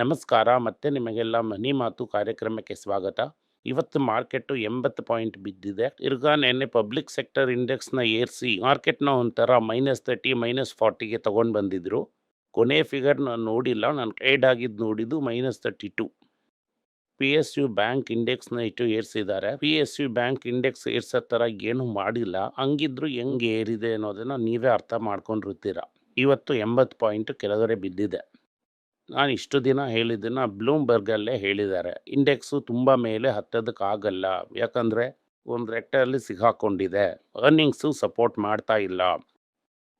ನಮಸ್ಕಾರ, ಮತ್ತೆ ನಿಮಗೆಲ್ಲ ಮನಿ ಮಾತು ಕಾರ್ಯಕ್ರಮಕ್ಕೆ ಸ್ವಾಗತ. ಇವತ್ತು ಮಾರ್ಕೆಟು ಎಂಬತ್ತು ಪಾಯಿಂಟ್ ಬಿದ್ದಿದೆ. ತಿರ್ಗಾ ನೆನ್ನೆ ಪಬ್ಲಿಕ್ ಸೆಕ್ಟರ್ ಇಂಡೆಕ್ಸ್ನ ಏರಿಸಿ ಮಾರ್ಕೆಟ್ನ ಒಂಥರ ಮೈನಸ್ ತರ್ಟಿ, ಮೈನಸ್ ಫಾರ್ಟಿಗೆ ತಗೊಂಡು ಬಂದಿದ್ರು. ಕೊನೆ ಫಿಗರ್ ನಾನು ನೋಡಿಲ್ಲ, ನಾನು ಟ್ರೇಡ್ ಆಗಿದ್ದು ನೋಡಿದ್ದು minus thirty two. P S U bank ಇಂಡೆಕ್ಸ್ನ ಇಟ್ಟು ಏರಿಸಿದ್ದಾರೆ. P S U bank index ಏರ್ಸೋ ಥರ ಏನು ಮಾಡಿಲ್ಲ. ಹಂಗಿದ್ರು ಹೆಂಗೆ ಏರಿದೆ ಅನ್ನೋದನ್ನು ನೀವೇ ಅರ್ಥ ಮಾಡ್ಕೊಂಡಿರ್ತೀರ ಇವತ್ತು ಎಂಬತ್ತು ಪಾಯಿಂಟ್ ಕೆಳಗಡೆ ಬಿದ್ದಿದೆ. ನಾನು ಇಷ್ಟು ದಿನ ಹೇಳಿದ್ದನ್ನು ಬ್ಲೂಮ್ಬರ್ಗಲ್ಲೇ ಹೇಳಿದ್ದಾರೆ. ಇಂಡೆಕ್ಸು ತುಂಬ ಮೇಲೆ ಹತ್ತೋದಕ್ಕಾಗಲ್ಲ. ಯಾಕಂದರೆ ಒಂದು ರೆಕ್ಟಲ್ಲಿ ಸಿಗಾಕೊಂಡಿದೆ ಅರ್ನಿಂಗ್ಸು ಸಪೋರ್ಟ್ ಮಾಡ್ತಾ ಇಲ್ಲ.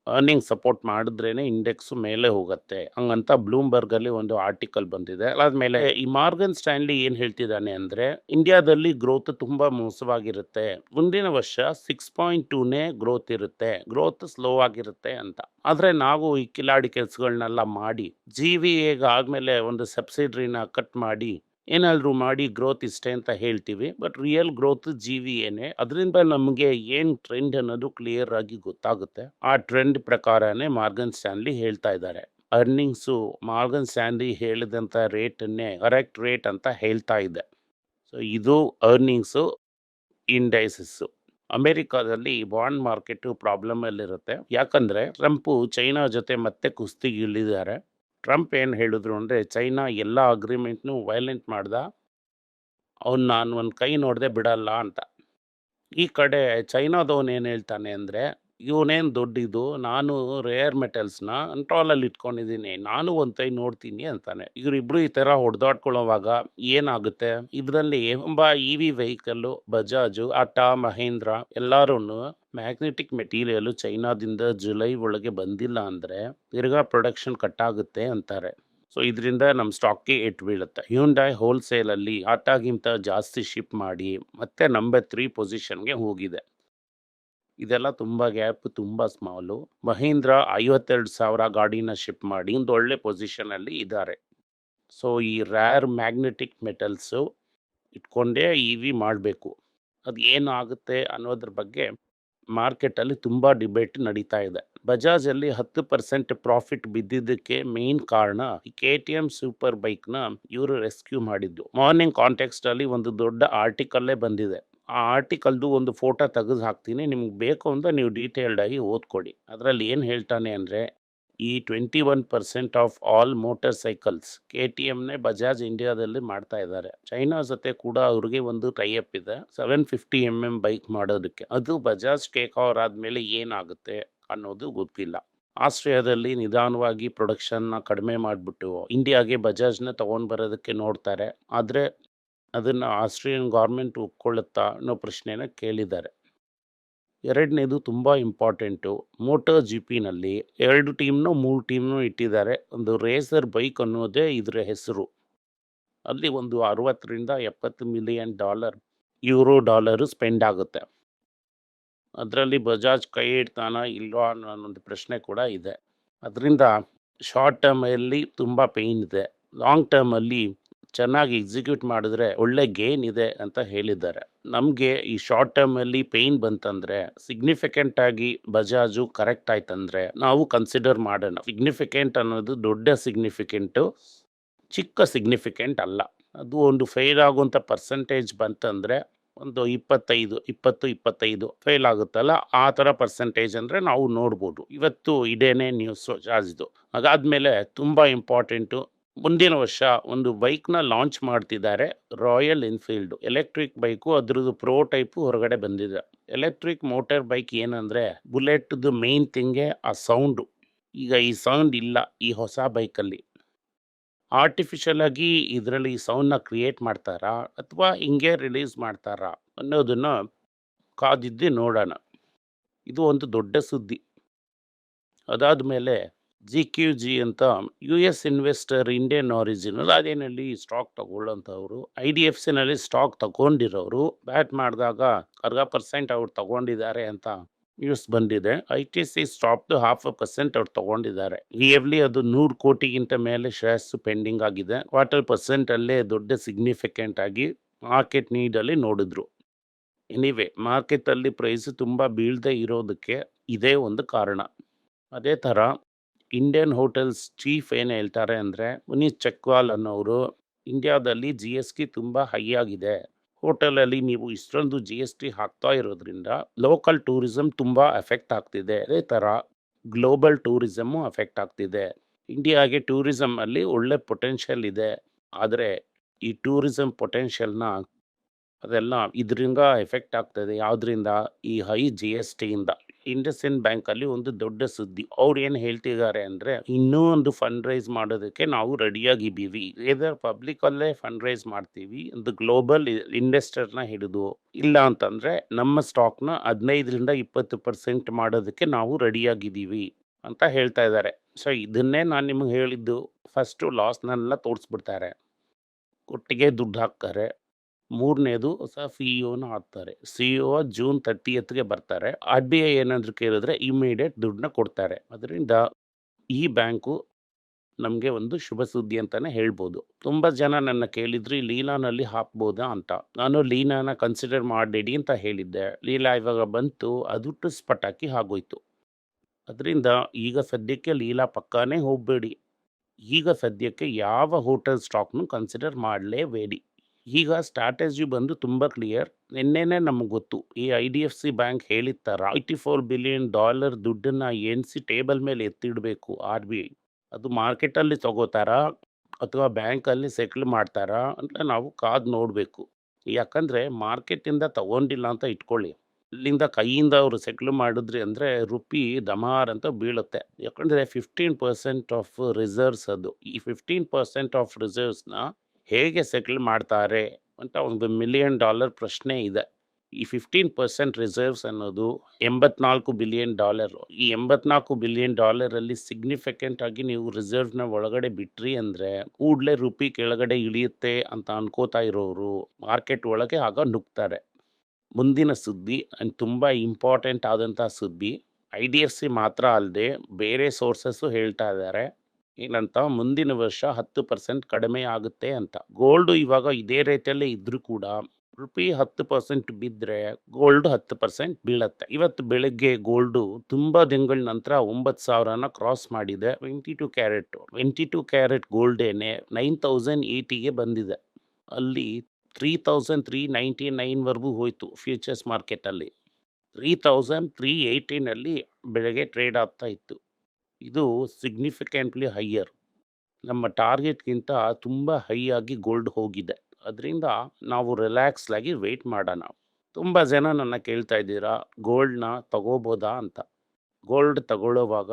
ಅರ್ನಿಂಗ್ ಸಪೋರ್ಟ್ ಮಾಡಿದ್ರೇನೆ ಇಂಡೆಕ್ಸು ಮೇಲೆ ಹೋಗುತ್ತೆ. ಹಂಗಂತ ಬ್ಲೂಮ್ಬರ್ಗಲ್ಲಿ ಒಂದು ಆರ್ಟಿಕಲ್ ಬಂದಿದೆ. ಅದಾದಮೇಲೆ ಈ ಮಾರ್ಗನ್ ಸ್ಟ್ಯಾನ್ಲಿ ಏನು ಹೇಳ್ತಿದ್ದಾನೆ ಅಂದರೆ, ಇಂಡಿಯಾದಲ್ಲಿ ಗ್ರೋತ್ ತುಂಬ ಮೋಸವಾಗಿರುತ್ತೆ. ಮುಂದಿನ ವರ್ಷ ಸಿಕ್ಸ್ ಪಾಯಿಂಟ್ ಟೂನೇ ಗ್ರೋತ್ ಇರುತ್ತೆ. ಗ್ರೋತ್ ಸ್ಲೋ ಆಗಿರುತ್ತೆ ಅಂತ. ಆದರೆ ನಾವು ಈ ಕಿಲಾಡಿ ಕೆಲಸಗಳನ್ನೆಲ್ಲ ಮಾಡಿ ಜಿ ವಿ ಆದಮೇಲೆ ಒಂದು ಸಬ್ಸಿಡ್ರಿನ ಕಟ್ ಮಾಡಿ ಏನಾದರೂ ಮಾಡಿ ಗ್ರೋತ್ ಇಷ್ಟೇ ಅಂತ ಹೇಳ್ತೀವಿ. But real growth G V ಏನೇ, ಅದರಿಂದ ನಮಗೆ ಏನು ಟ್ರೆಂಡ್ ಅನ್ನೋದು ಕ್ಲಿಯರ್ ಆಗಿ ಗೊತ್ತಾಗುತ್ತೆ. ಆ ಟ್ರೆಂಡ್ ಪ್ರಕಾರನೇ ಮಾರ್ಗನ್ ಸ್ಟ್ಯಾನ್ಲಿ ಹೇಳ್ತಾ ಇದ್ದಾರೆ. ಅರ್ನಿಂಗ್ಸು ಮಾರ್ಗನ್ ಸ್ಟ್ಯಾನ್ಲಿ ಹೇಳಿದಂಥ ರೇಟನ್ನೇ ಕರೆಕ್ಟ್ ರೇಟ್ ಅಂತ ಹೇಳ್ತಾ ಇದೆ. ಸೊ ಇದು ಅರ್ನಿಂಗ್ಸು ಇಂಡೈಸಸ್ಸು ಅಮೆರಿಕಾದಲ್ಲಿ ಬಾಂಡ್ ಮಾರ್ಕೆಟು ಪ್ರಾಬ್ಲಮಲ್ಲಿರುತ್ತೆ ಯಾಕಂದರೆ ಟ್ರಂಪು ಚೈನಾ ಜೊತೆ ಮತ್ತೆ ಕುಸ್ತಿಗೆ ಇಳಿದಿದ್ದಾರೆ ಟ್ರಂಪ್ ಏನು ಹೇಳಿದ್ರು ಅಂದರೆ, ಚೈನಾ ಎಲ್ಲ ಅಗ್ರಿಮೆಂಟ್ನೂ ವೈಲೆಂಟ್ ಮಾಡ್ದ, ಅವ್ನು ನಾನು ಒಂದು ಕೈ ನೋಡದೆ ಬಿಡಲ್ಲ ಅಂತ. ಈ ಕಡೆ ಚೈನಾದವನು ಏನು ಹೇಳ್ತಾನೆ ಅಂದರೆ ಇವನೇನು ದೊಡ್ಡಿದ್ದು ನಾನು ರೇರ್ ಮೆಟಲ್ಸ್ನ ಕಂಟ್ರೋಲಲ್ಲಿ ಇಟ್ಕೊಂಡಿದ್ದೀನಿ, ನಾನು ಒಂದು ಕೈ ನೋಡ್ತೀನಿ ಅಂತಾನೆ. ಇವರಿಬ್ರು ಈ ಥರ ಹೊಡೆದಾಡ್ಕೊಳ್ಳೋವಾಗ ಏನಾಗುತ್ತೆ? ಇದರಲ್ಲಿ ಎಂಬ ಇ ವಿ ವೆಹಿಕಲ್ಲು ಬಜಾಜು ಆಟಾ ಮಹೇಂದ್ರ ಎಲ್ಲರೂ ಮ್ಯಾಗ್ನೆಟಿಕ್ ಮೆಟೀರಿಯಲ್ ಚೈನಾದಿಂದ ಜುಲೈ ಒಳಗೆ ಬಂದಿಲ್ಲ ಅಂದರೆ ತಿರ್ಗಾ ಪ್ರೊಡಕ್ಷನ್ ಕಟ್ ಆಗುತ್ತೆ ಅಂತಾರೆ. ಸೊ ಇದರಿಂದ ನಮ್ಮ ಸ್ಟಾಕ್ಗೆ ಏಟ್ ಬೀಳುತ್ತೆ? ಹ್ಯೂಂಡಾಯ್ ಹೋಲ್ಸೇಲಲ್ಲಿ ಆಟಾಗಿಂತ ಜಾಸ್ತಿ ಶಿಪ್ ಮಾಡಿ ಮತ್ತೆ ನಂಬರ್ ತ್ರೀ ಪೊಸಿಷನ್ಗೆ ಹೋಗಿದೆ. ಇದೆಲ್ಲ ತುಂಬ ಗ್ಯಾಪ್, ತುಂಬ ಸ್ಮಾಲು. ಮಹೀಂದ್ರ ಐವತ್ತೆರಡು ಸಾವಿರ ಗಾಡಿನ ಶಿಪ್ ಮಾಡಿ ಒಂದು ಒಳ್ಳೆ ಪೊಸಿಷನಲ್ಲಿ ಇದ್ದಾರೆ. ಸೊ, ಈ ರ್ಯಾರ್ ಮ್ಯಾಗ್ನೆಟಿಕ್ ಮೆಟಲ್ಸು ಇಟ್ಕೊಂಡೇ ಇ ವಿ ಮಾಡಬೇಕು. ಅದು ಏನು ಆಗುತ್ತೆ ಅನ್ನೋದ್ರ ಬಗ್ಗೆ ಮಾರ್ಕೆಟಲ್ಲಿ ತುಂಬ ಡಿಬೇಟ್ ನಡೀತಾ ಇದೆ. ಬಜಾಜಲ್ಲಿ ಹತ್ತು ಪರ್ಸೆಂಟ್ ಪ್ರಾಫಿಟ್ ಬಿದ್ದಿದ್ದಕ್ಕೆ ಮೇನ್ ಕಾರಣ ಕೆ ಟಿ ಎಂ ಸೂಪರ್ ಬೈಕ್ನ ಇವರು ರೆಸ್ಕ್ಯೂ ಮಾಡಿದ್ದು. ಮಾರ್ನಿಂಗ್ ಕಾಂಟೆಕ್ಸ್ಟಲ್ಲಿ ಒಂದು ದೊಡ್ಡ ಆರ್ಟಿಕಲ್ಲೇ ಬಂದಿದೆ. ಆ ಆರ್ಟಿಕಲ್ದು ಒಂದು ಫೋಟೋ ತೆಗೆದು ಹಾಕ್ತೀನಿ ನಿಮ್ಗೆ ಬೇಕು ಅಂತ ನೀವು ಡೀಟೇಲ್ಡಾಗಿ ಓದ್ಕೊಡಿ. ಅದರಲ್ಲಿ ಏನು ಹೇಳ್ತಾನೆ ಅಂದರೆ, ಈ twenty one percent of all motorcycles K T ಎಮ್ನೇ Bajaj ಇಂಡಿಯಾದಲ್ಲಿ ಮಾಡ್ತಾ ಇದ್ದಾರೆ. ಚೈನಾ ಜೊತೆ ಕೂಡ ಅವ್ರಿಗೆ ಒಂದು ಟೈಅಪ್ ಇದೆ. Seven fifty M M bike ಮಾಡೋದಕ್ಕೆ. ಅದು ಬಜಾಜ್ ಟೇಕ್ ಓವರ್ ಆದಮೇಲೆ ಏನಾಗುತ್ತೆ ಅನ್ನೋದು ಗೊತ್ತಿಲ್ಲ. ಆಸ್ಟ್ರೇಲಿಯಾದಲ್ಲಿ ನಿಧಾನವಾಗಿ ಪ್ರೊಡಕ್ಷನ್ನ ಕಡಿಮೆ ಮಾಡಿಬಿಟ್ಟು ಇಂಡಿಯಾಗೆ ಬಜಾಜ್ನ ತೊಗೊಂಡು ಬರೋದಕ್ಕೆ ನೋಡ್ತಾರೆ. ಆದರೆ ಅದನ್ನು ಆಸ್ಟ್ರಿಯನ್ ಗೌರ್ಮೆಂಟ್ ಒಪ್ಕೊಳ್ಳುತ್ತಾ ಅನ್ನೋ ಪ್ರಶ್ನೆನ ಕೇಳಿದ್ದಾರೆ. ಎರಡನೇದು ತುಂಬ ಇಂಪಾರ್ಟೆಂಟು. ಮೋಟರ್ ಜಿ ಪಿನಲ್ಲಿ ಎರಡು ಟೀಮ್ನು ಮೂರು ಟೀಮ್ನು ಇಟ್ಟಿದ್ದಾರೆ. ಒಂದು ರೇಸರ್ ಬೈಕ್ ಅನ್ನೋದೇ ಇದರ ಹೆಸರು. ಅಲ್ಲಿ ಒಂದು ಅರವತ್ತರಿಂದ ಎಪ್ಪತ್ತು million dollar, euro dollar spend ಆಗುತ್ತೆ. ಅದರಲ್ಲಿ ಬಜಾಜ್ ಕೈ ಇಡ್ತಾನ ಇಲ್ವಾ ಅನ್ನೋ ಒಂದು ಪ್ರಶ್ನೆ ಕೂಡ ಇದೆ. ಅದರಿಂದ ಶಾರ್ಟ್ ಟರ್ಮಲ್ಲಿ ತುಂಬ ಪೇಯ್ನ್ ಇದೆ. ಲಾಂಗ್ ಟರ್ಮಲ್ಲಿ ಚೆನ್ನಾಗಿ ಎಕ್ಸಿಕ್ಯೂಟ್ ಮಾಡಿದ್ರೆ ಒಳ್ಳೆ ಗೇನ್ ಇದೆ ಅಂತ ಹೇಳಿದ್ದಾರೆ. ನಮಗೆ ಈ ಶಾರ್ಟ್ ಟರ್ಮಲ್ಲಿ ಪೇಯ್ನ್ ಬಂತಂದರೆ ಸಿಗ್ನಿಫಿಕೆಂಟ್ ಆಗಿ ಬಜಾಜು ಕರೆಕ್ಟ್ ಆಯ್ತಂದ್ರೆ ನಾವು ಕನ್ಸಿಡರ್ ಮಾಡೋಣ. ಸಿಗ್ನಿಫಿಕೆಂಟ್ ಅನ್ನೋದು ದೊಡ್ಡ ಸಿಗ್ನಿಫಿಕೆಂಟು ಚಿಕ್ಕ ಸಿಗ್ನಿಫಿಕೆಂಟ್ ಅಲ್ಲ. ಅದು ಒಂದು ಫೇಲ್ ಆಗುವಂಥ ಪರ್ಸೆಂಟೇಜ್ ಬಂತಂದರೆ ಒಂದು ಇಪ್ಪತ್ತೈದು, ಇಪ್ಪತ್ತು, ಇಪ್ಪತ್ತೈದು ಫೇಲ್ ಆಗುತ್ತಲ್ಲ, ಆ ಥರ ಪರ್ಸೆಂಟೇಜ್ ಅಂದರೆ ನಾವು ನೋಡ್ಬೋದು. ಇವತ್ತು ಇದೇನೇ ನ್ಯೂಸು ಜಾಜಿದು ಅದಾದಮೇಲೆ ತುಂಬ ಇಂಪಾರ್ಟೆಂಟು ಮುಂದಿನ ವರ್ಷ ಒಂದು ಬೈಕ್ನ ಲಾಂಚ್ ಮಾಡ್ತಿದ್ದಾರೆ ರಾಯಲ್ ಎನ್ಫೀಲ್ಡು. ಎಲೆಕ್ಟ್ರಿಕ್ ಬೈಕು ಅದ್ರದ್ದು ಪ್ರೋ ಟೈಪು ಹೊರಗಡೆ ಬಂದಿದೆ. ಎಲೆಕ್ಟ್ರಿಕ್ ಮೋಟರ್ ಬೈಕ್ ಏನಂದರೆ ಬುಲೆಟ್ದು ಮೇನ್ ಥಿಂಗೇ ಆ ಸೌಂಡು. ಈಗ ಈ ಸೌಂಡ್ ಇಲ್ಲ ಈ ಹೊಸ ಬೈಕಲ್ಲಿ ಆರ್ಟಿಫಿಷಿಯಲ್ ಆಗಿ ಇದರಲ್ಲಿ ಈ ಸೌಂಡ್ನ ಕ್ರಿಯೇಟ್ ಮಾಡ್ತಾರಾ ಅಥವಾ ಹಿಂಗೆ ರಿಲೀಸ್ ಮಾಡ್ತಾರಾ ಅನ್ನೋದನ್ನು ಕಾದಿದ್ದು ನೋಡೋಣ. ಇದು ಒಂದು ದೊಡ್ಡ ಸುದ್ದಿ. ಅದಾದ ಮೇಲೆ ಜಿ ಕ್ಯೂ ಜಿ ಅಂತ U S investor Indian original ಅದೇನಲ್ಲಿ stock ತಗೊಳ್ಳೋಂಥವ್ರು, ಐ ಡಿ ಎಫ್ ಸಿನಲ್ಲಿ ಸ್ಟಾಕ್ ತಗೊಂಡಿರೋರು, ಬ್ಯಾಟ್ ಮಾಡಿದಾಗ ಅರ್ಧ ಪರ್ಸೆಂಟ್ ಅವ್ರು ತಗೊಂಡಿದ್ದಾರೆ ಅಂತ ನ್ಯೂಸ್ ಬಂದಿದೆ. ಐ ಟಿ ಸಿ ಸ್ಟಾಪ್ದು ಹಾಫ್ ಪರ್ಸೆಂಟ್ ಅವ್ರು ತಗೊಂಡಿದ್ದಾರೆ. ಇಯರ್ಲಿ ಅದು ನೂರು ಕೋಟಿಗಿಂತ ಮೇಲೆ ಶೇರ್ಸ್ ಪೆಂಡಿಂಗ್ ಆಗಿದೆ. ಕ್ವಾರ್ಟರ್ ಪರ್ಸೆಂಟಲ್ಲೇ ದೊಡ್ಡ ಸಿಗ್ನಿಫಿಕೆಂಟ್ ಆಗಿ ಮಾರ್ಕೆಟ್ ನೀಡಲ್ಲಿ ನೋಡಿದ್ರು. ಎನಿವೆ ಮಾರ್ಕೆಟಲ್ಲಿ ಪ್ರೈಸ್ ತುಂಬ ಬೀಳದೆ ಇರೋದಕ್ಕೆ ಇದೇ ಒಂದು ಕಾರಣ. ಅದೇ ಥರ ಇಂಡಿಯನ್ ಹೋಟೆಲ್ಸ್ ಚೀಫ್ ಏನು ಹೇಳ್ತಾರೆ ಅಂದರೆ ಮುನೀತ್ ಚಕ್ವಾಲ್ ಅನ್ನೋರು ಇಂಡಿಯಾದಲ್ಲಿ ಜಿ ಎಸ್ ಟಿ ತುಂಬ ಹೈ ಆಗಿದೆ. ಹೋಟೆಲಲ್ಲಿ ನೀವು ಇಷ್ಟೊಂದು ಜಿ ಎಸ್ ಟಿ ಹಾಕ್ತಾ ಇರೋದ್ರಿಂದ ಲೋಕಲ್ ಟೂರಿಸಮ್ ತುಂಬ ಎಫೆಕ್ಟ್ ಆಗ್ತಿದೆ. ಅದೇ ಥರ ಗ್ಲೋಬಲ್ ಟೂರಿಸಮು ಎಫೆಕ್ಟ್ ಆಗ್ತಿದೆ. ಇಂಡಿಯಾಗೆ ಟೂರಿಸಮ್ ಅಲ್ಲಿ ಒಳ್ಳೆ ಪೊಟೆನ್ಷಿಯಲ್ ಇದೆ. ಆದರೆ ಈ ಟೂರಿಸಮ್ ಪೊಟೆನ್ಷಿಯಲ್ನ ಅದೆಲ್ಲ ಇದರಿಂದ ಎಫೆಕ್ಟ್ ಆಗ್ತದೆ. ಯಾವುದರಿಂದ ಈ ಹೈ ಜಿ ಎಸ್ ಟಿಯಿಂದ ಇಂಡಸ್ಇಂಡ್ ಬ್ಯಾಂಕಲ್ಲಿ ಒಂದು ದೊಡ್ಡ ಸುದ್ದಿ. ಅವ್ರು ಏನು ಹೇಳ್ತಿದ್ದಾರೆ ಅಂದರೆ, ಇನ್ನೂ ಒಂದು ಫಂಡ್ ರೈಸ್ ಮಾಡೋದಕ್ಕೆ ನಾವು ರೆಡಿಯಾಗಿದ್ದೀವಿ. ಪಬ್ಲಿಕ್ ಪಬ್ಲಿಕಲ್ಲೇ ಫಂಡ್ ರೈಸ್ ಮಾಡ್ತೀವಿ, ಒಂದು ಗ್ಲೋಬಲ್ ಇನ್ವೆಸ್ಟರ್ನ ಹಿಡಿದು. ಇಲ್ಲ ಅಂತಂದರೆ, ನಮ್ಮ ಸ್ಟಾಕ್ನ ಹದಿನೈದರಿಂದ ಇಪ್ಪತ್ತು ಪರ್ಸೆಂಟ್ ಮಾಡೋದಕ್ಕೆ ನಾವು ರೆಡಿಯಾಗಿದ್ದೀವಿ ಅಂತ ಹೇಳ್ತಾ ಇದ್ದಾರೆ. ಸೊ ಇದನ್ನೇ ನಾನು ನಿಮಗೆ ಹೇಳಿದ್ದು. ಫಸ್ಟು ಲಾಸ್ನೆಲ್ಲ ತೋರಿಸ್ಬಿಡ್ತಾರೆ. ಒಟ್ಟಿಗೆ ದುಡ್ಡು ಹಾಕ್ತಾರೆ. ಮೂರನೇದು ಹೊಸ ಸಿ ಇಒನ ಹಾಕ್ತಾರೆ ಸಿ ಇಒ ಜೂನ್ ತರ್ಟಿಯತ್ಗೆ ಬರ್ತಾರೆ. ಆರ್ ಬಿ ಐ ಏನಾದರೂ ಕೇಳಿದ್ರೆ ಇಮಿಡಿಯೇಟ್ ದುಡ್ಡನ್ನ ಕೊಡ್ತಾರೆ. ಅದರಿಂದ ಈ ಬ್ಯಾಂಕು ನಮಗೆ ಒಂದು ಶುಭ ಸುದ್ದಿ ಅಂತಲೇ ಹೇಳ್ಬೋದು. ತುಂಬ ಜನ ನನ್ನ ಕೇಳಿದ್ರು ಲೀಲಾನಲ್ಲಿ ಹಾಕ್ಬೋದಾ? ಅಂತ. ನಾನು ಲೀನಾನ ಕನ್ಸಿಡರ್ ಮಾಡಬೇಡಿ ಅಂತ ಹೇಳಿದ್ದೆ. ಲೀಲಾ ಇವಾಗ ಬಂತು, ಅದು ಟುಸ್ ಪಟಾಕಿ ಆಗೋಯ್ತು. ಅದರಿಂದ ಈಗ ಸದ್ಯಕ್ಕೆ ಲೀಲಾ ಪಕ್ಕಾನೇ ಹೋಗಬೇಡಿ. ಈಗ ಸದ್ಯಕ್ಕೆ ಯಾವ ಹೋಟೆಲ್ ಸ್ಟಾಕ್ನು ಕನ್ಸಿಡರ್ ಮಾಡಲೇಬೇಡಿ. ಈಗ ಸ್ಟ್ರಾಟಜಿ ಬಂದು ತುಂಬ ಕ್ಲಿಯರ್. ನಿನ್ನೆನೇ ನಮಗೆ ಗೊತ್ತು, ಈ I D F C bank ಹೇಳಿದ ಥರ ಏಯ್ಟಿ ಫೋರ್ ಬಿಲಿಯನ್ ಡಾಲರ್ ದುಡ್ಡನ್ನು ಎಣಿಸಿ ಟೇಬಲ್ ಮೇಲೆ ಎತ್ತಿಡಬೇಕು ಆರ್ ಬಿ ಐ. ಅದು ಮಾರ್ಕೆಟಲ್ಲಿ ತಗೋತಾರಾ ಅಥವಾ ಬ್ಯಾಂಕಲ್ಲಿ ಸೆಟ್ಲ್ ಮಾಡ್ತಾರಾ ಅಂತ ನಾವು ಕಾದು ನೋಡಬೇಕು. ಯಾಕಂದರೆ ಮಾರ್ಕೆಟಿಂದ ತಗೊಂಡಿಲ್ಲ ಅಂತ ಇಟ್ಕೊಳ್ಳಿ. ಇಲ್ಲಿಂದ ಕೈಯಿಂದ ಅವರು ಸೆಟ್ಲ್ ಮಾಡಿದ್ರಿ ಅಂದರೆ ರುಪಿ ದಮಾರ್ ಅಂತ ಬೀಳುತ್ತೆ. ಯಾಕಂದರೆ ಫಿಫ್ಟೀನ್ ಪರ್ಸೆಂಟ್ ಆಫ್ ರಿಸರ್ವ್ಸ್ ಅದು. ಈ ಫಿಫ್ಟೀನ್ ಪರ್ಸೆಂಟ್ ಆಫ್ ರಿಸರ್ವ್ಸ್ನ ಹೇಗೆ ಸೆಟ್ಲ್ ಮಾಡ್ತಾರೆ ಅಂತ ಒಂದು ಮಿಲಿಯನ್ ಡಾಲರ್ ಪ್ರಶ್ನೆ ಇದೆ. ಈ ಫಿಫ್ಟೀನ್ ಪರ್ಸೆಂಟ್ ರಿಸರ್ವ್ಸ್ ಅನ್ನೋದು ಎಂಬತ್ನಾಲ್ಕು ಬಿಲಿಯನ್ ಡಾಲರ್ ಈ ಎಂಬತ್ನಾಲ್ಕು ಬಿಲಿಯನ್ ಡಾಲರಲ್ಲಿ ಸಿಗ್ನಿಫಿಕೆಂಟ್ ಆಗಿ ನೀವು ರಿಸರ್ವ್ನ ಒಳಗಡೆ ಬಿಟ್ರಿ ಅಂದರೆ ಕೂಡಲೇ ರುಪಿ ಕೆಳಗಡೆ ಇಳಿಯುತ್ತೆ ಅಂತ ಅನ್ಕೋತಾ ಇರೋರು ಮಾರ್ಕೆಟ್ ಒಳಗೆ ಆಗ ನುಗ್ತಾರೆ. ಮುಂದಿನ ಸುದ್ದಿ ಅಂಡ್ ತುಂಬ ಇಂಪಾರ್ಟೆಂಟ್ ಆದಂಥ ಸುದ್ದಿ ಐ ಡಿ ಎಫ್ ಸಿ ಮಾತ್ರ ಅಲ್ಲದೆ ಬೇರೆ ಸೋರ್ಸಸ್ಸು ಹೇಳ್ತಾ ಇದ್ದಾರೆ. ಏನಂತ, ಮುಂದಿನ ವರ್ಷ ಹತ್ತು ಪರ್ಸೆಂಟ್ ಕಡಿಮೆ ಆಗುತ್ತೆ ಅಂತ. ಗೋಲ್ಡು ಇವಾಗ ಇದೇ ರೇಟಲ್ಲೇ ಇದ್ದರೂ ಕೂಡ ರುಪಿ ಹತ್ತು ಪರ್ಸೆಂಟ್ ಬಿದ್ದರೆ ಗೋಲ್ಡ್ ಹತ್ತು ಪರ್ಸೆಂಟ್ ಬೀಳತ್ತೆ. ಇವತ್ತು ಬೆಳಗ್ಗೆ ಗೋಲ್ಡು ತುಂಬ ದಿನಗಳ ನಂತರ ಒಂಬತ್ತು ಸಾವಿರನ ಕ್ರಾಸ್ ಮಾಡಿದೆ. Twenty two carat twenty two carat ಗೋಲ್ಡೇನೆ nine thousand ಏಯ್ಟಿಗೆ ಬಂದಿದೆ. ಅಲ್ಲಿ ತ್ರೀ ತೌಸಂಡ್ ತ್ರೀ ನೈಂಟಿ ನೈನ್ವರೆಗೂ ಹೋಯಿತು ಫ್ಯೂಚರ್ಸ್ ಮಾರ್ಕೆಟಲ್ಲಿ ತ್ರೀ ತೌಸಂಡ್ ತ್ರೀ ಏಯ್ಟೀನಲ್ಲಿ ಬೆಳಗ್ಗೆ ಟ್ರೇಡ್ ಆಗ್ತಾ ಇತ್ತು. ಇದು ಸಿಗ್ನಿಫಿಕೆಂಟ್ಲಿ ಹೈಯರ್ ನಮ್ಮ ಟಾರ್ಗೆಟ್ಗಿಂತ ತುಂಬ ಹೈ ಆಗಿ ಗೋಲ್ಡ್ ಹೋಗಿದೆ. ಅದರಿಂದ ನಾವು ರಿಲ್ಯಾಕ್ಸ್ ಆಗಿ ವೆಯ್ಟ್ ಮಾಡೋಣ. ತುಂಬ ಜನ ನನ್ನ ಕೇಳ್ತಾ ಇದ್ದೀರಾ ಗೋಲ್ಡ್ನ ತಗೋಬೋದಾ ಅಂತ. ಗೋಲ್ಡ್ ತಗೊಳ್ಳೋವಾಗ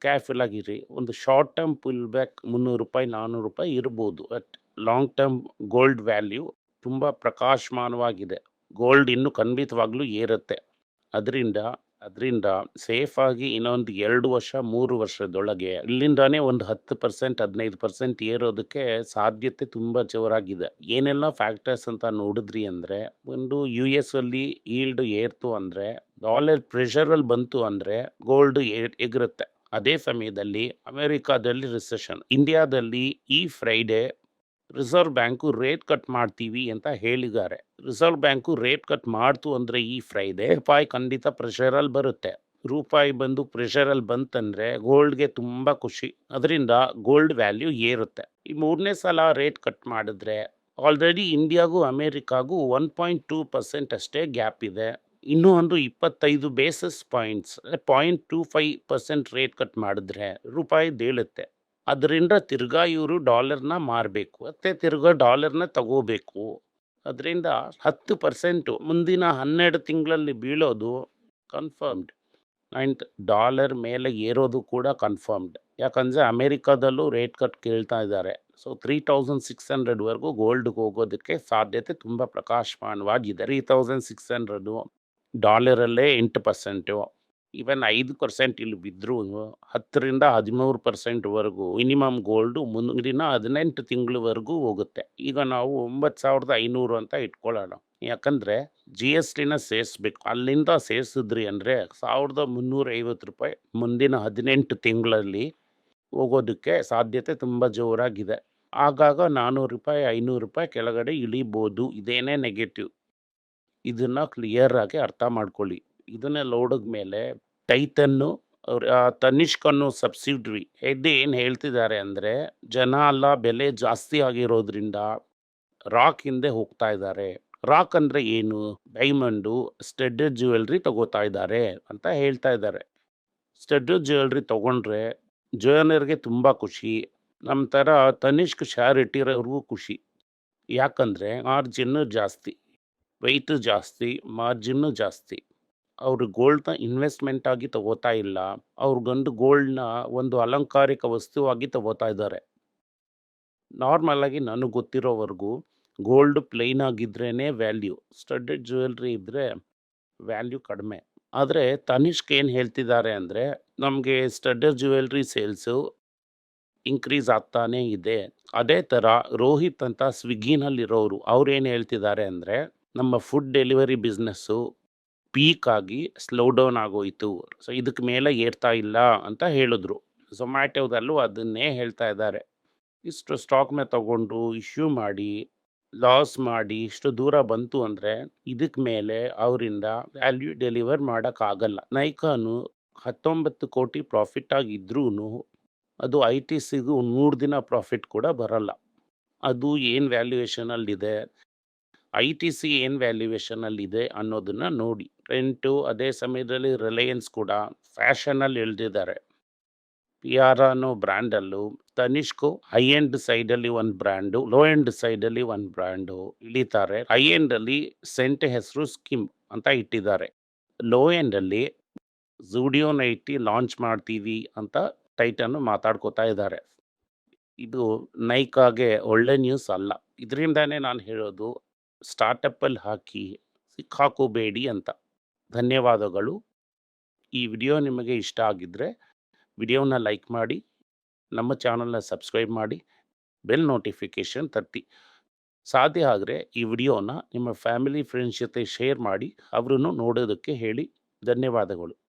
ಕ್ಯಾರ್ಫುಲ್ ಆಗಿರಿ ಒಂದು ಶಾರ್ಟ್ ಟರ್ಮ್ ಪುಲ್ ಬ್ಯಾಕ್ ಮುನ್ನೂರು ರೂಪಾಯಿ ನಾನ್ನೂರು ರೂಪಾಯಿ ಇರ್ಬೋದು. But long term gold value ತುಂಬ ಪ್ರಕಾಶಮಾನವಾಗಿದೆ. ಗೋಲ್ಡ್ ಇನ್ನೂ ಖಂಡಿತವಾಗ್ಲೂ ಏರುತ್ತೆ. ಅದರಿಂದ ಅದರಿಂದ ಸೇಫಾಗಿ ಇನ್ನೊಂದು ಎರಡು ವರ್ಷ, ಮೂರು ವರ್ಷದೊಳಗೆ ಇಲ್ಲಿಂದಾನೇ ಒಂದು ಹತ್ತು ಪರ್ಸೆಂಟ್ ಹದಿನೈದು ಪರ್ಸೆಂಟ್ ಏರೋದಕ್ಕೆ ಸಾಧ್ಯತೆ ತುಂಬ ಜೋರಾಗಿದೆ. ಏನೆಲ್ಲ ಫ್ಯಾಕ್ಟರ್ಸ್ ಅಂತ ನೋಡಿದ್ರಿ ಅಂದರೆ, ಒಂದು ಯು ಎಸ್ ಅಲ್ಲಿ ಈಲ್ಡ್ ಏರ್ತು ಅಂದರೆ ಡಾಲರ್ ಪ್ರೆಷರಲ್ಲಿ ಬಂತು ಅಂದರೆ ಗೋಲ್ಡ್ ಎಗರುತ್ತೆ. ಅದೇ ಸಮಯದಲ್ಲಿ ಅಮೆರಿಕಾದಲ್ಲಿ ರಿಸೆಷನ್ ಇಂಡಿಯಾದಲ್ಲಿ ಈ Friday reserve bank rate cut ಮಾಡ್ತೀವಿ ಅಂತ ಹೇಳಿದ್ದಾರೆ. ರಿಸರ್ವ್ ಬ್ಯಾಂಕು ರೇಟ್ ಕಟ್ ಮಾಡ್ತು ಅಂದರೆ ಈ ಫ್ರೈಡೆ ರೂಪಾಯಿ ಖಂಡಿತ ಪ್ರೆಷರಲ್ಲಿ ಬರುತ್ತೆ. ರೂಪಾಯಿ ಬಂದು ಪ್ರೆಷರಲ್ಲಿ ಬಂತಂದರೆ ಗೋಲ್ಡ್ಗೆ ತುಂಬ ಖುಷಿ. ಅದರಿಂದ ಗೋಲ್ಡ್ ವ್ಯಾಲ್ಯೂ ಏರುತ್ತೆ. ಈ ಮೂರನೇ ಸಲ ರೇಟ್ ಕಟ್ ಮಾಡಿದ್ರೆ ಆಲ್ರೆಡಿ ಇಂಡಿಯಾಗೂ ಅಮೇರಿಕಾಗೂ ಒನ್ ಪಾಯಿಂಟ್ ಟೂ ಪರ್ಸೆಂಟ್ ಅಷ್ಟೇ ಗ್ಯಾಪ್ ಇದೆ. ಇನ್ನೂ ಒಂದು ಇಪ್ಪತ್ತೈದು basis points point two five percent rate cut ಮಾಡಿದ್ರೆ ರೂಪಾಯಿ ದೇಳುತ್ತೆ ಅದರಿಂದ ತಿರ್ಗಾ ಇವರು ಡಾಲರ್ನ ಮಾರಬೇಕು, ಮತ್ತು ತಿರ್ಗಾ ಡಾಲರ್ನ ತಗೋಬೇಕು. ಅದರಿಂದ ಹತ್ತು ಪರ್ಸೆಂಟು ಮುಂದಿನ ಹನ್ನೆರಡು ತಿಂಗಳಲ್ಲಿ ಬೀಳೋದು ಕನ್ಫರ್ಮ್ಡ್ ನೈಂಟ್ ಡಾಲರ್ ಮೇಲೆ ಏರೋದು ಕೂಡ ಕನ್ಫರ್ಮ್ಡ್ ಯಾಕಂದರೆ ಅಮೇರಿಕಾದಲ್ಲೂ ರೇಟ್ ಕಟ್ ಕೇಳ್ತಾ ಇದ್ದಾರೆ. ಸೊ ತ್ರೀ ತೌಸಂಡ್ ಸಿಕ್ಸ್ ಹಂಡ್ರೆಡ್ವರೆಗೂ ಗೋಲ್ಡ್ಗೆ ಹೋಗೋದಕ್ಕೆ ಸಾಧ್ಯತೆ ತುಂಬ ಪ್ರಕಾಶಮಾನವಾಗಿದೆ. ತ್ರೀ ತೌಸಂಡ್ ಸಿಕ್ಸ್ ಹಂಡ್ರೆಡು ಡಾಲರಲ್ಲೇ ಎಂಟು ಪರ್ಸೆಂಟು. ಈವನ್ ಐದು ಪರ್ಸೆಂಟ್ ಇಲ್ಲಿ ಬಿದ್ದರೂ ಹತ್ತರಿಂದ ಹದಿಮೂರು ಪರ್ಸೆಂಟ್ವರೆಗೂ ಮಿನಿಮಮ್ ಗೋಲ್ಡು ಮುಂದಿನ ಹದಿನೆಂಟು ತಿಂಗಳವರೆಗೂ ಹೋಗುತ್ತೆ. ಈಗ ನಾವು ಒಂಬತ್ತು ಸಾವಿರದ ಐನೂರು ಅಂತ ಇಟ್ಕೊಳ್ಳೋಣ. ಯಾಕಂದರೆ ಜಿ ಎಸ್ ಟಿನ ಸೇರಿಸ್ಬೇಕು. ಅಲ್ಲಿಂದ ಸೇರಿಸಿದ್ರಿ ಅಂದರೆ ಸಾವಿರದ ಮುನ್ನೂರೈವತ್ತು ರೂಪಾಯಿ ಮುಂದಿನ ಹದಿನೆಂಟು ತಿಂಗಳಲ್ಲಿ ಹೋಗೋದಕ್ಕೆ ಸಾಧ್ಯತೆ ತುಂಬ ಜೋರಾಗಿದೆ. ಆಗಾಗ ನಾನ್ನೂರು ರೂಪಾಯಿ, ಐನೂರು ರೂಪಾಯಿ ಕೆಳಗಡೆ ಇಳಿಬೋದು. ಇದೇನೇ ನೆಗೆಟಿವ್ ಇದನ್ನು ಕ್ಲಿಯರ್ ಆಗಿ ಅರ್ಥ ಮಾಡ್ಕೊಳ್ಳಿ. ಇದನ್ನೆಲ್ಲ ನೋಡಿದ ಮೇಲೆ ಟೈತನ್ನು ಅವ್ರ ತನಿಷ್ಕನ್ನು ಸಬ್ಸಿಡ್ರಿ. ಇದು ಏನು ಹೇಳ್ತಿದ್ದಾರೆ ಅಂದರೆ, ಜನ ಅಲ್ಲ, ಬೆಲೆ ಜಾಸ್ತಿ ಆಗಿರೋದ್ರಿಂದ ರಾಕ್ ಹಿಂದೆ ಹೋಗ್ತಾ ಇದ್ದಾರೆ. ರಾಕ್ ಅಂದರೆ ಏನು? ಡೈಮಂಡು ಸ್ಟಡ್ ಜ್ಯುವೆಲ್ರಿ ತಗೋತಾ ಇದ್ದಾರೆ ಅಂತ ಹೇಳ್ತಾ ಇದ್ದಾರೆ. ಸ್ಟಡ್ ಜ್ಯುವೆಲ್ರಿ ತೊಗೊಂಡ್ರೆ ಜ್ಯುವೆಲರ್ಗೆ ತುಂಬ ಖುಷಿ ನಮ್ಮ ಥರ ತನಿಷ್ಕ್ ಶಾರ್ ಇಟ್ಟಿರೋರಿಗೂ ಖುಷಿ. ಯಾಕಂದರೆ ಮಾರ್ಜಿನ್ನು ಜಾಸ್ತಿ ವೆಯ್ಟು ಜಾಸ್ತಿ ಮಾರ್ಜಿನ್ನು ಜಾಸ್ತಿ. ಅವರು ಗೋಲ್ಡ್ನ ಇನ್ವೆಸ್ಟ್ಮೆಂಟ್ ಆಗಿ ತಗೋತಾ ಇಲ್ಲ. ಅವ್ರು ಗಂಡು ಗೋಲ್ಡ್ನ ಒಂದು ಅಲಂಕಾರಿಕ ವಸ್ತುವಾಗಿ ತಗೋತಾ ಇದ್ದಾರೆ. ನಾರ್ಮಲ್ ಆಗಿ ನನಗೆ ಗೊತ್ತಿರೋವರೆಗೂ ಗೋಲ್ಡ್ ಪ್ಲೇನ್ ಆಗಿದ್ರೇ ವ್ಯಾಲ್ಯೂ. ಸ್ಟಡ್ಡೆಡ್ ಜ್ಯುವೆಲ್ರಿ ಇದ್ದರೆ ವ್ಯಾಲ್ಯೂ ಕಡಿಮೆ. ಆದರೆ ತನಿಷ್ಕ್ ಏನು ಹೇಳ್ತಿದ್ದಾರೆ ಅಂದರೆ ನಮಗೆ ಸ್ಟಡ್ಡೆಡ್ ಜ್ಯುವೆಲ್ರಿ ಸೇಲ್ಸು ಇನ್ಕ್ರೀಸ್ ಆಗ್ತಾನೇ ಇದೆ. ಅದೇ ಥರ ರೋಹಿತ್ ಅಂತ ಸ್ವಿಗ್ಗಿನಲ್ಲಿರೋರು ಅವ್ರು ಏನು ಹೇಳ್ತಿದ್ದಾರೆ ಅಂದರೆ ನಮ್ಮ ಫುಡ್ ಡೆಲಿವರಿ ಬಿಸ್ನೆಸ್ಸು ಪೀಕ್ ಆಗಿ ಸ್ಲೋ ಡೌನ್ ಆಗೋಯಿತು. ಸೊ ಇದಕ್ಕೆ ಮೇಲೆ ಏರ್ತಾ ಇಲ್ಲ ಅಂತ ಹೇಳಿದ್ರು. ಝೊಮ್ಯಾಟೊದಲ್ಲೂ ಅದನ್ನೇ ಹೇಳ್ತಾ ಇದ್ದಾರೆ. ಇಷ್ಟು ಸ್ಟಾಕ್ ಮೇಲೆ ತಗೊಂಡು ಇಶ್ಯೂ ಮಾಡಿ ಲಾಸ್ ಮಾಡಿ, ಇಷ್ಟು ದೂರ ಬಂತು ಅಂದರೆ ಇದಕ್ಕೆ ಮೇಲೆ ಅವರಿಂದ ವ್ಯಾಲ್ಯೂ ಡೆಲಿವರ್ ಮಾಡೋಕ್ಕಾಗಲ್ಲ. ನೈಕಾನು ಹತ್ತೊಂಬತ್ತು ಕೋಟಿ ಪ್ರಾಫಿಟ್ ಆಗಿದ್ರೂ ಅದು ಐ ಟಿ ಸಿಗೂ ನೂರು ದಿನ ಪ್ರಾಫಿಟ್ ಕೂಡ ಬರಲ್ಲ. ಅದು ಏನು ವ್ಯಾಲ್ಯೂಯೇಷನಲ್ಲಿದೆ ಐ ಟಿ ಸಿ ಏನು ವ್ಯಾಲ್ಯೂಯೇಷನಲ್ಲಿದೆ ಅನ್ನೋದನ್ನು ನೋಡಿ. ರೆಂಟು ಅದೇ ಸಮಯದಲ್ಲಿ ರಿಲಯನ್ಸ್ ಕೂಡ ಫ್ಯಾಷನಲ್ಲಿ ಇಳಿದಿದ್ದಾರೆ. ಪಿ ಆರ್ ಅನ್ನೋ ಬ್ರ್ಯಾಂಡಲ್ಲೂ, ತನಿಷ್ಕು ಹೈ ಎಂಡ್ ಸೈಡಲ್ಲಿ ಒಂದು ಬ್ರ್ಯಾಂಡು ಲೋ ಎಂಡ್ ಸೈಡಲ್ಲಿ ಒಂದು ಬ್ರ್ಯಾಂಡು ಇಳಿತಾರೆ. ಹೈ ಎಂಡಲ್ಲಿ ಸೆಂಟ್ ಹೆಸರು ಸ್ಕಿಮ್ ಅಂತ ಇಟ್ಟಿದ್ದಾರೆ. ಲೋ ಎಂಡಲ್ಲಿ ಝೂಡಿಯೋನ ಇಟ್ಟು ಲಾಂಚ್ ಮಾಡ್ತೀವಿ ಅಂತ ಟೈಟನ್ನು ಮಾತಾಡ್ಕೋತಾ ಇದ್ದಾರೆ. ಇದು ನೈಕಾಗೆ ಒಳ್ಳೆ ನ್ಯೂಸ್ ಅಲ್ಲ. ಇದರಿಂದಾನೇ ನಾನು ಹೇಳೋದು ಸ್ಟಾರ್ಟಪ್ಪಲ್ಲಿ ಹಾಕಿ ಸಿಕ್ಕಾಕೋಬೇಡಿ ಅಂತ. ಧನ್ಯವಾದಗಳು. ಈ ವಿಡಿಯೋ ನಿಮಗೆ ಇಷ್ಟ ಆಗಿದ್ದರೆ ವಿಡಿಯೋನ ಲೈಕ್ ಮಾಡಿ, ನಮ್ಮ ಚಾನಲ್ನ ಸಬ್ಸ್ಕ್ರೈಬ್ ಮಾಡಿ, ಬೆಲ್ ನೋಟಿಫಿಕೇಷನ್ ತಟ್ಟಿ. ಸಾಧ್ಯ ಆದರೆ ಈ ವಿಡಿಯೋನ ನಿಮ್ಮ ಫ್ಯಾಮಿಲಿ, ಫ್ರೆಂಡ್ಸ್ ಜೊತೆ ಶೇರ್ ಮಾಡಿ, ಅವರನ್ನು ನೋಡೋದಕ್ಕೆ ಹೇಳಿ. ಧನ್ಯವಾದಗಳು.